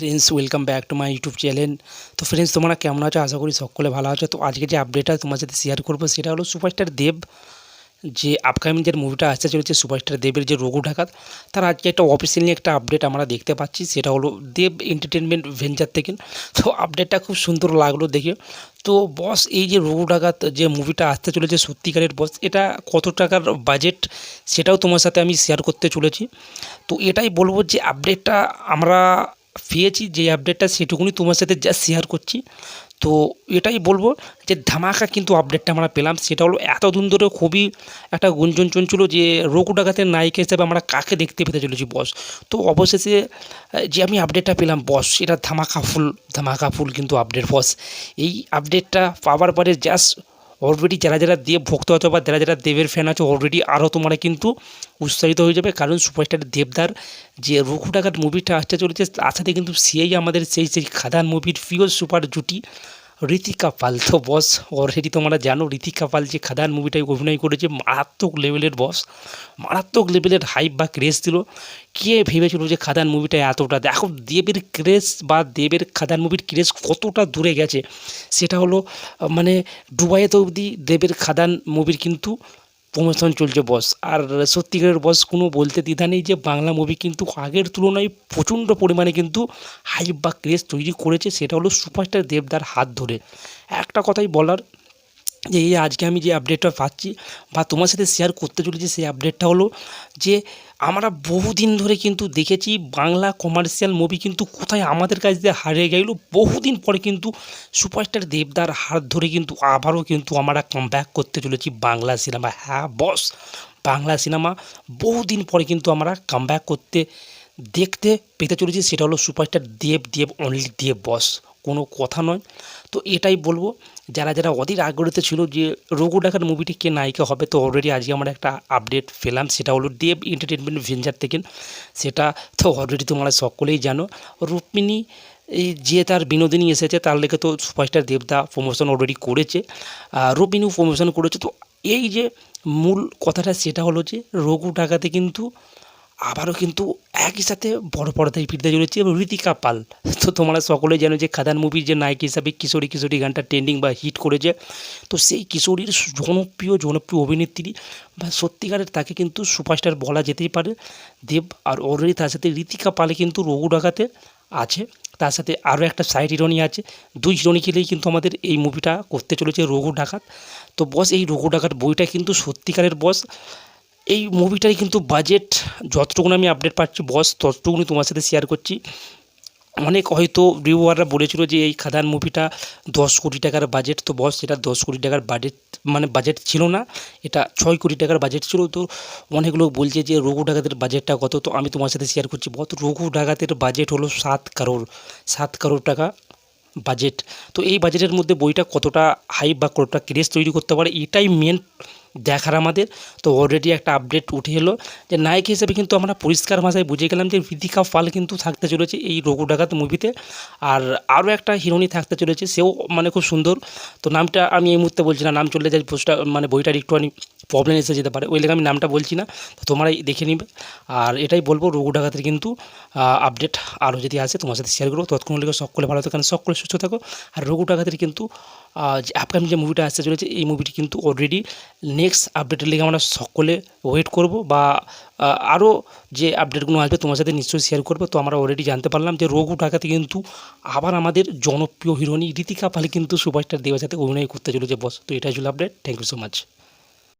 Friends welcome back to my YouTube channel তো friends তোমরা কেমন আছো? আশা করি সকলে ভালো আছো। তো আজকে যে আপডেটটা তোমার সাথে শেয়ার করব, সেটা হলো সুপারস্টার দেব যে আপকামিং যে মুভিটা আসতে চলেছে সুপারস্টার দেবের যে রঘু ডাকাত তার আজকে একটা অফিসিয়ালি একটা আপডেট আমরা দেখতে পাচ্ছি। সেটা হলো দেব এন্টারটেনমেন্ট ভেঞ্চার থেকে। তো আপডেটটা খুব সুন্দর লাগল দেখে। তো বস এই যে রঘু ডাকাত যে মুভিটা আসতে চলেছে, সত্যিকারের বস এটা কত টাকার বাজেট সেটাও তোমার সাথে আমি শেয়ার করতে চলেছি। তো এটাই বলব যে আপডেটটা আমরা পেয়েছি যে আপডেটটা সেটুকুনি তোমার সাথে জাস্ট শেয়ার করছি। তো এটাই বলব যে ধামাকা কিন্তু আপডেটটা আমরা পেলাম। সেটা হলো এতদিন ধরে খুবই একটা গুঞ্জন চলছিল যে রঘু ডাকাতের নায়িকা হিসেবে আমরা কাকে দেখতে পেতে চলেছি বস তো অবশেষে যে আমি আপডেটটা পেলাম বস এটা ধামাকা ফুল ধামাকা ফুল কিন্তু আপডেট বস এই আপডেটটা পাওয়ার পরে জাস্ট অলরেডি যারা যারা দেব ভক্ত আছো বা যারা যারা দেবের ফ্যান আছো অলরেডি আরও তোমরা কিন্তু উৎসাহিত হয়ে যাবে। কারণ সুপারস্টার দেবদার যে রঘু মুভিটা আসতে চলেছে আসাতে কিন্তু সেই আমাদের সেই সেই খাদান মুভির প্রিয় সুপার জুটি। ঋতিকা পাল। তো বস অলরেডি তোমরা জানো ঋতিকা পাল যে খাদান মুভিটায় অভিনয় করেছে, মারাত্মক লেভেলের বস মারাত্মক লেভেলের হাইপ বা ক্রেজ ছিল। কে ভেবেছিল যে খাদান মুভিটা এতটা? দেখো, দেবের ক্রেজ বা দেবের খাদান মুভির ক্রেজ কতটা দূরে গেছে, সেটা হলো মানে দুবাইতে অবধি দেবের খাদান মুভির কিন্তু প্রমোশন চলছে বস। আর সত্যিকারের বস, কোনো বলতে দ্বিধা নেই যে বাংলা মুভি কিন্তু আগের তুলনায় প্রচণ্ড পরিমাণে কিন্তু হাইপ বা ক্রেজ তৈরি করেছে, সেটা হলো সুপারস্টার দেবদার হাত ধরে। একটা কথাই বলার, যে এই আজকে আমি যে আপডেটটা পাচ্ছি বা তোমার সাথে শেয়ার করতে চলেছি, সেই আপডেটটা হলো যে আমরা বহুদিন ধরে কিন্তু দেখেছি বাংলা কমার্শিয়াল মুভি কিন্তু কোথায় আমাদের কাছ দিয়ে হারিয়ে গেল। বহুদিন পরে কিন্তু সুপারস্টার দেবদার হাত ধরে কিন্তু আবারও কিন্তু আমরা ব্যাক করতে চলেছি বাংলা সিনেমা হ্যাঁ বস বাংলা সিনেমা বহুদিন পরে কিন্তু আমরা ব্যাক করতে, দেখতে পেতে চলেছি। সেটা হলো সুপারস্টার দেব দেব অনলি দেব বস কোনো কথা নয়। তো এটাই বলব, যারা যারা অধীর আগ্রহিত ছিল যে রঘু ডাকার মুভিটি কে নায়িকা হবে, তো অলরেডি আজকে আমরা একটা আপডেট পেলাম, সেটা হলো দেব এন্টারটেনমেন্ট ভেঞ্চার থেকে। সেটা তো অলরেডি তোমরা সকলেই জানো। রুক্মিণী, এই যে তার বিনোদিনী এসেছে, তার লেগে তো সুপারস্টার দেবদা প্রমোশন অলরেডি করেছে। রুক্মিণীও প্রমোশন করেছে। তো এই যে মূল কথাটা, সেটা হলো যে রঘু ডাকাতে কিন্তু আবারও কিন্তু একই সাথে বড় পর্দায় ফিরতে চলেছে এবং ঋতিকা পাল। তো তোমরা সকলে জানো যে খাদান মুভির যে নায়ক হিসাবে কিশোরী কিশোরী গানটা ট্রেন্ডিং বা হিট করেছে, তো সেই কিশোরীর জনপ্রিয় জনপ্রিয় অভিনেত্রী বা সত্যিকারের তাকে কিন্তু সুপারস্টার বলা যেতেই পারে। দেব আর অলরেডি তার সাথে ঋতিকা পালে কিন্তু রঘু ডাকাতে আছে। তার সাথে আরও একটা সাইড হিরোনি আছে। দুই হিরোনি খেলেই কিন্তু আমাদের এই মুভিটা করতে চলেছে রঘু ডাকাত। তো বস এই রঘু ডাকাত বইটা কিন্তু সত্যিকারের বস এই মুভিটার কিন্তু বাজেট যতটুকুন আমি আপডেট পাচ্ছি বস ততটুকুনি তোমার সাথে শেয়ার করছি। অনেক হয়তো রিভিউয়াররা বলেছিল যে এই খাদান মুভিটা দশ কোটি টাকার বাজেট তো বস এটা দশ কোটি টাকার বাজেট মানে বাজেট ছিল না, এটা ছয় কোটি টাকার বাজেট ছিল। তো অনেক লোক বলছে যে রঘু ডাকাতের বাজেটটা কত? তো আমি তোমার সাথে শেয়ার করছি বস রঘু ডাকাতের বাজেট হলো সাত কারোর সাত কারোর টাকা বাজেট তো এই বাজেটের মধ্যে বইটা কতটা হাইপ বা কতটা ক্রেজ তৈরি করতে পারে, এটাই মেন দেখার আমাদের। তো অলরেডি একটা আপডেট উঠে এলো যে নায়ক হিসেবে কিন্তু আমরা পরিষ্কার ভাষায় বুঝে গেলাম যে ঋতিকা পাল কিন্তু থাকতে চলেছে এই রঘু ডাকাত মুভিতে আর আরও একটা হিরোইনি থাকতে চলেছে, সেও মানে খুব সুন্দর। তো নামটা আমি এই মুহূর্তে বলছি না, নাম চললে যাই পোস্টটা মানে বইটার একটুখানি প্রবলেম এসে যেতে পারে। ওই লেগে আমি নামটা বলছি না, তো তোমরাই দেখে নিবে। আর এটাই বলব, রঘু ডাকাতের কিন্তু আপডেট আরও যদি আসে তোমার সাথে শেয়ার করব। তৎক্ষণ লেগে সকলে ভালো থাকেন সকলে সুস্থ থাকো। আর রঘু ডাকাতের কিন্তু আপকামিং যে মুভিটা আসতে চলেছে, এই মুভিটি কিন্তু অলরেডি নেক্সট আপডেটের লিগে আমরা সকলে ওয়েট করব বা আরও যে আপডেটগুলো আসবে তোমার সাথে নিশ্চয়ই শেয়ার করবে। তো আমরা অলরেডি জানতে পারলাম যে রঘু ঢাকাতে কিন্তু আবার আমাদের জনপ্রিয় হিরোইন রীতিকা পাল কিন্তু সুপারস্টার দেওয়ার সাথে অভিনয় করতে চলেছে বস তো এটাই ছিল update thank you so much